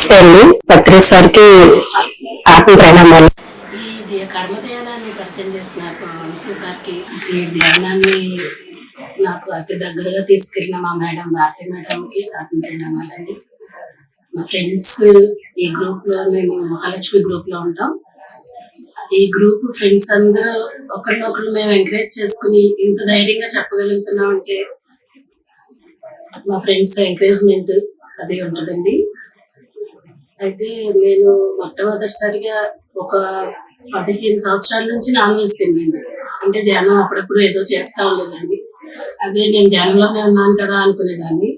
నమస్తే అండి సార్కి ఆత్మ ప్రణామాలు. ఈ కర్మ ధ్యానాన్ని పరిచయం చేసిన వంశీ సార్కి ఈ ధ్యానాన్ని నాకు అతి దగ్గరగా తీసుకెళ్ళిన మా మేడం భారతి మేడంకి ఆత్మప్రణామాలండి మా ఫ్రెండ్స్ ఈ గ్రూప్లో మేము మహాలక్ష్మి గ్రూప్లో ఉంటాం. ఈ గ్రూప్ ఫ్రెండ్స్ అందరూ ఒకరినొకరు మేము ఎంకరేజ్ చేసుకుని ఇంత ధైర్యంగా చెప్పగలుగుతున్నాం అంటే మా ఫ్రెండ్స్ ఎంకరేజ్మెంట్ అది ఉంటుందండి. అయితే నేను మొట్టమొదటిసారిగా ఒక పదిహేను సంవత్సరాల నుంచి నాన్ వెజ్ తిన్నాను. అంటే ధ్యానం అప్పుడప్పుడు ఏదో చేస్తా ఉండేదండి అదే నేను ధ్యానంలోనే ఉన్నాను కదా అనుకునేదాన్ని.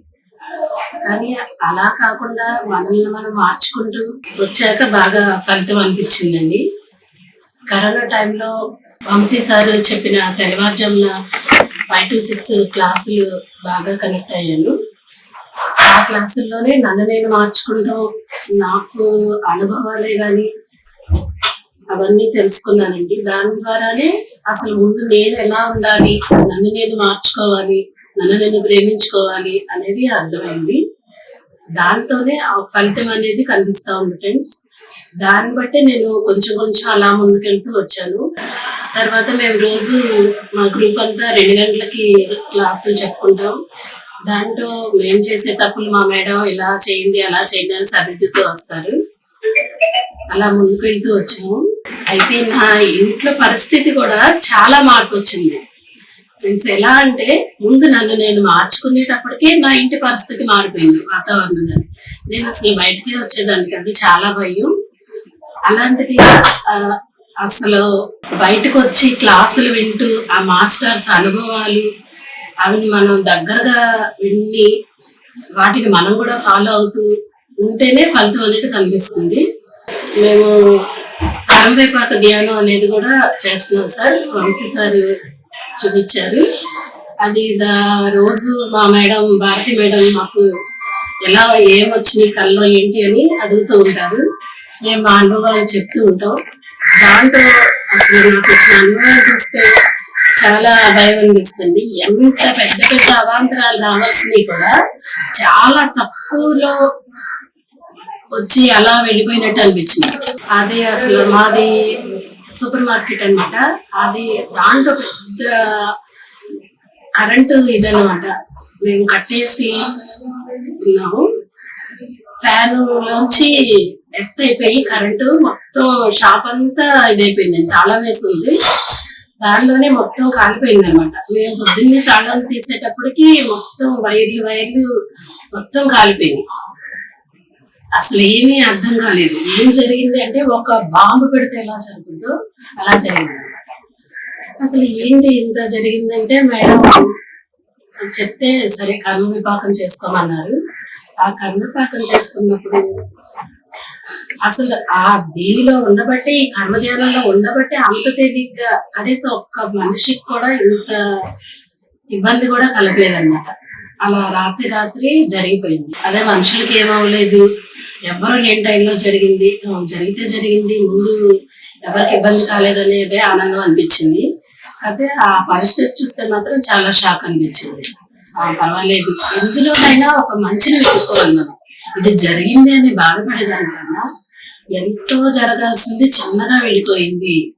కానీ అలా కాకుండా మనల్ని మనం మార్చుకుంటూ వచ్చాక బాగా ఫలితం అనిపించిందండి. కరోనా టైంలో వంశీ సార్ చెప్పిన తెల్లవారుజామున ఫైవ్ టు సిక్స్ క్లాసులు బాగా కనెక్ట్ అయ్యాను. ఆ క్లాసుల్లోనే నన్ను నేను మార్చుకుంటాం నాకు అనుభవాలే కానీ అవన్నీ తెలుసుకున్నానండి. దాని ద్వారానే అసలు ముందు నేను ఎలా ఉండాలి నన్ను నేను మార్చుకోవాలి నన్ను నేను ప్రేమించుకోవాలి అనేది అర్థమైంది. దాంతోనే ఆ ఫలితం అనేది కనిపిస్తా ఉంది ఫ్రెండ్స్. దాన్ని బట్టి నేను కొంచెం కొంచెం అలా ముందుకెళ్తూ వచ్చాను. తర్వాత మేము రోజు మా గ్రూప్ అంతా రెండు గంటలకి క్లాసులు చెప్పుకుంటాం. దాంట్లో మేము చేసే తప్పులు మా మేడం ఇలా చేయండి అలా చేయండి అని సరిదిద్దుతూ వస్తారు. అలా ముందుకు వెళ్తూ వచ్చాము. అయితే నా ఇంట్లో పరిస్థితి కూడా చాలా మార్పు వచ్చింది ఫ్రెండ్స్ ఎలా అంటే ముందు నన్ను నేను మార్చుకునేటప్పటికే నా ఇంటి పరిస్థితి మారిపోయింది వాతావరణం కానీ నేను అసలు బయటికి వచ్చేదానికి అది చాలా భయం. అలాంటిది అసలు బయటకు వచ్చి క్లాసులు వింటూ ఆ మాస్టర్స్ అనుభవాలు అవి మనం దగ్గరగా విని వాటిని మనం కూడా ఫాలో అవుతూ ఉంటేనే ఫలితం అనేది కనిపిస్తుంది. మేము కరంవేపాక ధ్యానం అనేది కూడా చేస్తున్నాం సార్. వంశీ సార్ చూపించారు. అది దా రోజు మా మేడం భారతి మేడం మాకు ఎలా ఏమొచ్చినాయి కల్లో ఏంటి అని అడుగుతూ ఉంటారు. మేము మా అనుభవాలు చెప్తూ ఉంటాం. దాంట్లో అసలు నాకు వచ్చిన అనుభవాలు చూస్తే చాలా భయం అనిపిస్తుంది. ఎంత పెద్ద పెద్ద అవాంతరాలు రావాల్సినవి కూడా చాలా తక్కువలో వచ్చి అలా వెళ్ళిపోయినట్టు అనిపించింది. అది అసలు మాది సూపర్ మార్కెట్ అన్నమాట. అది దాంట్లో పెద్ద కరెంటు ఇదన్నమాట. మేము కట్టేసి ఉన్నాము. ఫ్యాన్ లోంచి ఎర్త్ అయిపోయి కరెంటు మొత్తం షాప్ అంతా ఇదైపోయింది. తాళం వేసి ఉంది. దానిలోనే మొత్తం కాలిపోయింది అనమాట మేము పొద్దున్నే తాళం తీసేటప్పటికి మొత్తం వైర్లు వైర్లు మొత్తం కాలిపోయింది అసలు ఏమీ అర్థం కాలేదు. ఏం జరిగింది అంటే ఒక బాంబు పెడితే ఎలా జరుగుతుందో అలా జరిగింది అనమాట అసలు ఏంటి ఇంత జరిగిందంటే మేడం చెప్తే సరే కర్మ విపాకం చేసుకోమన్నారు. ఆ కర్మ విపాకం చేసుకున్నప్పుడు అసలు ఆ దీనిలో ఉండబట్టి ఈ కర్మధ్యానంలో ఉండబట్టి అంత తేలిగ్గా కనీసం ఒక్క మనిషికి కూడా ఇంత ఇబ్బంది కూడా కలగలేదన్నమాట. అలా రాత్రి రాత్రి జరిగిపోయింది. అదే మనుషులకి ఏమవలేదు ఎవరు లేని టైంలో జరిగింది. జరిగితే జరిగింది. ముందు ఎవరికి ఇబ్బంది కాలేదనేదే ఆనందం అనిపించింది. అయితే ఆ పరిస్థితి చూస్తే మాత్రం చాలా షాక్ అనిపించింది. పర్వాలేదు. ఎందులోనైనా ఒక మంచిని వెతుక్కోవాలి మనం. ఇది జరిగింది అని బాధపడేదానికన్నా ఎంతో జరగాల్సింది చిన్నగా వెళ్ళిపోయింది.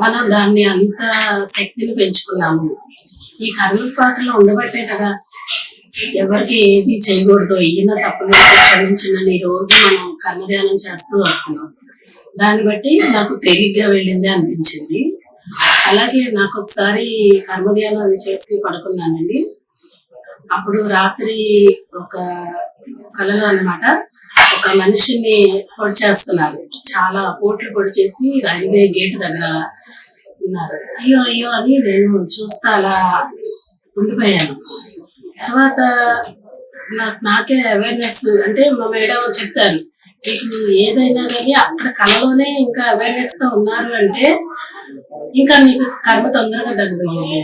మనం దాన్ని అంత శక్తిని పెంచుకున్నాము. ఈ కర్మపాకలో ఉండబట్టే కదా ఎవరికి ఏది చేయకూడదు ఈయన తప్పులు క్షమించిందని ఈ రోజు మనం కర్మధ్యానం చేస్తూ వస్తున్నాం. దాన్ని బట్టి నాకు తేలిగ్గా వెళ్ళింది అనిపించింది. అలాగే నాకు ఒకసారి కర్మధ్యానం చేసి పడుకున్నానండి. అప్పుడు రాత్రి ఒక కలలో అన్నమాట. ఒక మనిషిని పొడి చేస్తున్నారు. చాలా పోట్లు పొడి చేసి రైల్వే గేట్ దగ్గర ఉన్నారు. అయ్యో అయ్యో అని నేను చూస్తా అలా ఉండిపోయాను. తర్వాత నాకు నాకే అవేర్నెస్ అంటే మా మేడం చెప్తారు మీకు ఏదైనా కానీ అక్కడ కళలోనే ఇంకా అవేర్నెస్తో ఉన్నారు అంటే ఇంకా మీకు కర్మ తొందరగా తగ్గుతుంది.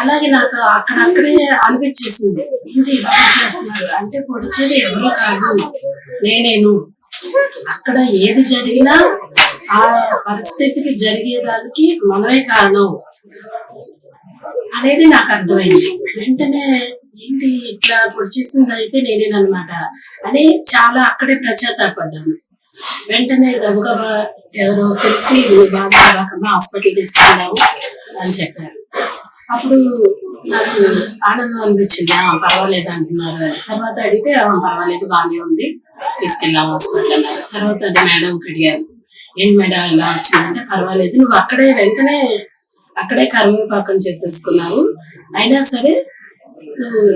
అలాగే నాకు అక్కడక్కడే అనిపించేసింది. ఏంటి ఇలా చేస్తున్నారు? అంటే పొడిచేది ఎవరు కాదు నేనేను. అక్కడ ఏది జరిగినా ఆ పరిస్థితికి జరిగేదానికి మనమే కారణం అనేది నాకు అర్థమైంది. వెంటనే ఏంటి ఇట్లా పొడిచేసింది అయితే నేనేనమాట అని చాలా అక్కడే ప్రచారపడ్డాను వెంటనే గబగబా ఎవరో తెలిసి బాగా హాస్పిటల్ తీసుకెళ్ళావు అని చెప్పారు. అప్పుడు నాకు ఆనందం అనిపించింది. పర్వాలేదు అంటున్నారు. తర్వాత అడిగితే పర్వాలేదు బాగానే ఉంది. తీసుకెళ్ళాము హాస్పిటల్ అన్నారు. తర్వాత అది మేడం అడిగారు. ఏంటి మేడం ఎలా వచ్చిందంటే పర్వాలేదు. నువ్వు అక్కడే వెంటనే అక్కడే కరివేపాకం చేసేసుకున్నావు. అయినా సరే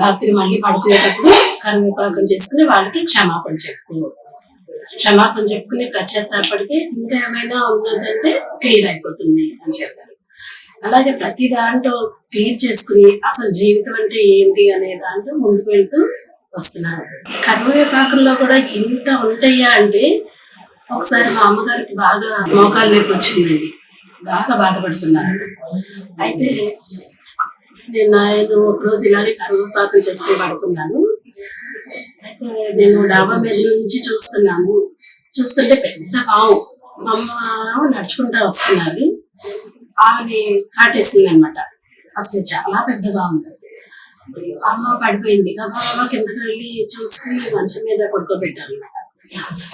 రాత్రి మళ్ళీ పడుకునేటప్పుడు కరివేపాకం చేసుకుని వాళ్ళకి క్షమాపణ చెప్పు. క్షమాపణ చెప్పుకుని ప్రత్యేకపడితే ఇంకా ఏమైనా ఉన్నదంటే క్లియర్ అయిపోతుంది అని చెప్పారు. అలాగే ప్రతి దాంట్లో క్లియర్ చేసుకుని అసలు జీవితం అంటే ఏంటి అనే దాంట్లో ముందుకు వెళ్తూ వస్తున్నాను. కర్మవిపాకంలో కూడా ఇంత ఉంటాయా అంటే ఒకసారి మా అమ్మగారికి బాగా మోకాలు నొప్పి వచ్చిందండి. బాగా బాధపడుతున్నారు. అయితే నేను నేను ఒకరోజు ఇలాగే కరివేపాకం చేసుకుని పడుకున్నాను. అయితే నేను డాబా మీద నుంచి చూస్తున్నాను. చూస్తుంటే పెద్ద పావు మా అమ్మ నడుచుకుంటా వస్తున్నారు. ఆమెని కాటేసింది అనమాట అసలు చాలా పెద్దగా ఉంది. అమ్మ పడిపోయింది. గబగబా కిందకి వెళ్ళి చూసి మంచం మీద పడుకోబెట్టారు అనమాట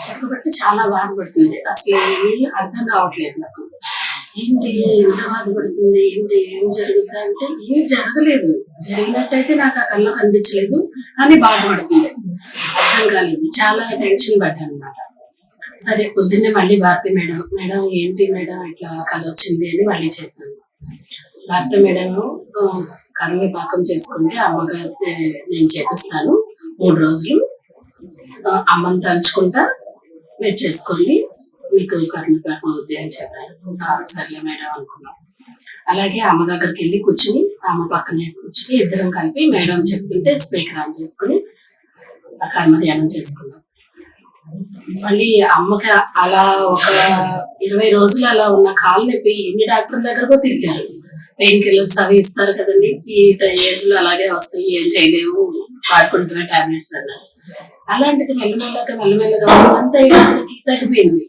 పడుకోబెట్టి చాలా బాధపడుతుంది అసలు ఏమీ అర్థం కావట్లేదు నాకు. ఏంటి ఎంత బాధపడుతుంది ఏంటి? ఏం జరుగుతుంది అంటే ఏం జరగలేదు. జరిగినట్టయితే నాకు ఆ కళ్ళు కనిపించలేదు. కానీ బాధపడుతుంది అర్థం కాలేదు. చాలా టెన్షన్ పడ్డాను అనమాట సరే పొద్దున్నే మళ్ళీ భారతి మేడం మేడం ఏంటి మేడం ఇట్లా కళ వచ్చింది? అని మళ్ళీ చేశాను. భారత మేడం ఆ, కరివేపాకం చేసుకుంటే అమ్మగారి నేను చేపిస్తాను మూడు రోజులు. అమ్మని తలుచుకుంటా మీరు చేసుకోండి మీకు కరివేపాకం అవుద్ది అని చెప్పారు. ఆ, సర్లే మేడం అనుకున్నాం. అలాగే అమ్మ దగ్గరికి వెళ్ళి కూర్చుని అమ్మ పక్కనే కూర్చుని ఇద్దరం కలిపి మేడం చెప్తుంటే స్పీకర్ ఆన్ చేసుకుని ఆ కర్మ ధ్యానం చేసుకున్నాం. మళ్ళీ అమ్మకి అలా ఒక ఇరవై రోజులు అలా ఉన్న కాలు నొప్పి ఎన్ని డాక్టర్ దగ్గరకో తిరిగారు. పెయిన్ కిల్లర్స్ అవి ఇస్తారు కదండి. ఈ ఏజ్లో అలాగే వస్తాయి. ఏం చేయలేము. వాడుకుంటున్న టాబ్లెట్స్ అన్నారు అలాంటిది మెల్లమెల్లగా మెల్లమెల్లగా అంత అయ్యడానికి తగ్గిపోయింది.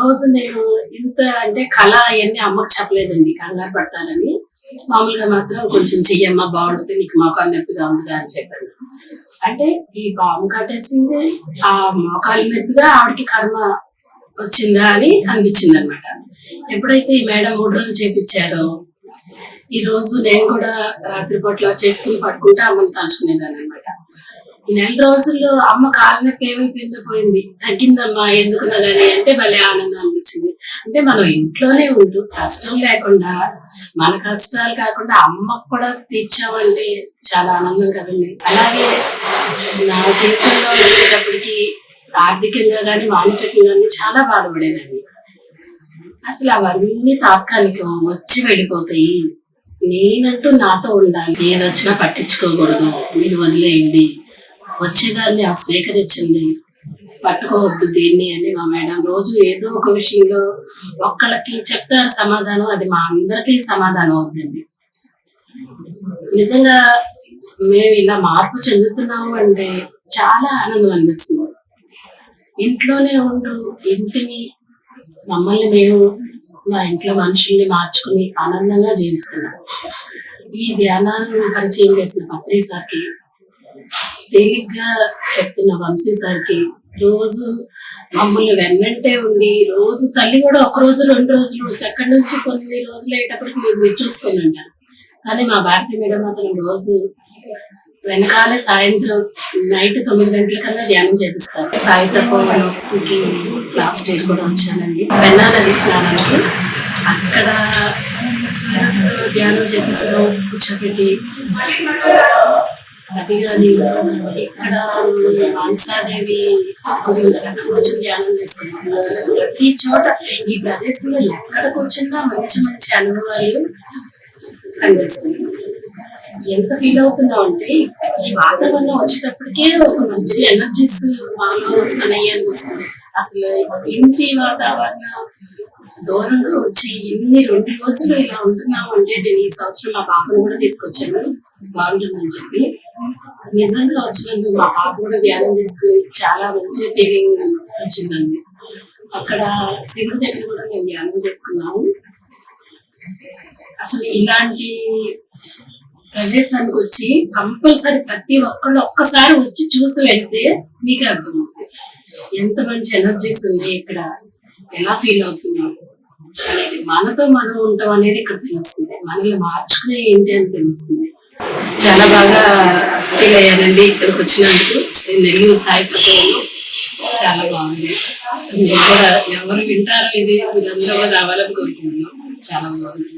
రోజు నేను ఇంత అంటే కళ అవన్నీ అమ్మకి చెప్పలేదండి. కంగారు పడతానని మామూలుగా మాత్రం కొంచెం చెయ్యమ్మా బాగుంటుంది నీకు మోకాలు నొప్పిగా ఉందిగా అని చెప్పాను. అంటే ఈ పాము కట్టేసింది ఆ మోకాలి నొప్పిగా ఆవిడకి కర్మ వచ్చిందా అని అనిపించింది అనమాట ఎప్పుడైతే ఈ మేడం మూడు రోజులు చేపించారో ఈ రోజు నేను కూడా రాత్రిపూట్ల చేసుకుని పడుకుంటే అమ్మని తలుచుకునేదాన్ని అనమాట నెల రోజుల్లో అమ్మ కాళ్ళ ఏమైపోయిందో పోయింది తగ్గిందమ్మా ఎందుకున్నా కానీ అంటే భలే ఆనందం అనిపించింది. అంటే మనం ఇంట్లోనే ఉంటూ కష్టం లేకుండా మన కష్టాలు కాకుండా అమ్మకు కూడా తీర్చామంటే చాలా ఆనందం కదండి. అలాగే నా జీవితంలో వచ్చేటప్పటికి ఆర్థికంగా కానీ మానసికంగా కానీ చాలా బాధపడేదాన్ని. అసలు అవన్నీ తాత్కాలికం వచ్చి వెళ్ళిపోతాయి. నేనంటూ నాతో ఉండాలి. ఏదొచ్చినా పట్టించుకోకూడదు. మీరు వదిలేయండి. వచ్చేదాన్ని ఆ స్వీకరించండి పట్టుకోవద్దు దీన్ని అని మా మేడం. రోజు ఏదో ఒక విషయంలో ఒక్కళ్ళకి చెప్తారు సమాధానం అది మా అందరికీ సమాధానం అవుతుంది నిజంగా మేము ఇలా మార్పు చెందుతున్నాము అంటే చాలా ఆనందం అనిపిస్తుంది. ఇంట్లోనే ఉంటూ ఇంటిని మమ్మల్ని మేము మా ఇంట్లో మనుషుల్ని మార్చుకుని ఆనందంగా జీవిస్తున్నాం. ఈ ధ్యానాలను పరిచయం చేసిన పత్రి సార్కి తేలిగ్గా చెప్తున్న వంశీ సార్కి. రోజు మమ్మల్ని వెన్నంటే ఉండి రోజు తల్లి కూడా ఒక రోజు రెండు రోజులు ఎక్కడి నుంచి కొన్ని రోజులు అయ్యేటప్పటికి మీరు మీరు చూసుకొని ఉంటారు కానీ మా భారతీయ మేడం మాత్రం రోజు వెనకాలే సాయంత్రం నైట్ తొమ్మిది గంటల కల్లా ధ్యానం చేపిస్తారు. సాయి లాస్ట్ ఇయర్ కూడా వచ్చానండి. వెన్నా నది స్నానానికి. అక్కడ ధ్యానం చేపిస్తాం కూర్చోబెట్టి అది ఇక్కడ మాంసాదేవి కూర్చొని ధ్యానం చేసుకున్నాం అసలు ప్రతి చోట ఈ ప్రదేశంలో ఎక్కడ కూర్చున్నా మంచి మంచి అనుభవాలు కనిపిస్తుంది ఎంత ఫీల్ అవుతున్నావు అంటే ఈ వాతావరణం వచ్చేటప్పటికే ఒక మంచి ఎనర్జీస్ మాలో వస్తున్నాయి అనిపిస్తుంది. అసలు ఇంటి వాతావరణం దూరంగా వచ్చి ఇన్ని రెండు రోజులు ఇలా ఉంటున్నాము అంటే నేను ఈ సంవత్సరం మా పాపను కూడా తీసుకొచ్చాను. బాగుంటుందని చెప్పి. నిజంగా వచ్చినందుకు మా పాప కూడా ధ్యానం చేసుకుని చాలా మంచి ఫీలింగ్ వచ్చిందండి. అక్కడ శివుడి దగ్గర కూడా మేము ధ్యానం చేసుకున్నాము అసలు ఇలాంటి ప్రదేశానికి వచ్చి కంపల్సరీ ప్రతి ఒక్కళ్ళు ఒక్కసారి వచ్చి చూసి వెళ్తే మీకు అర్థమవుతుంది. ఎంత మంచి ఎనర్జీస్ ఉంది ఇక్కడ ఎలా ఫీల్ అవుతున్నాం అనేది. మనతో మనం ఉండటం అనేది ఇక్కడ తెలుస్తుంది. మనల్ని మార్చుకునే ఏంటి అని తెలుస్తుంది. చాలా బాగా ఫీల్ అయ్యానండి ఇక్కడికి వచ్చినందుకు. నెల్లూరు సాయిపత్రంలో చాలా బాగుంది. మీరు కూడా ఎవరు వింటారో ఇది మీరందరూ రావాలని కోరుకుంటున్నాం. చాలా బాగుంది.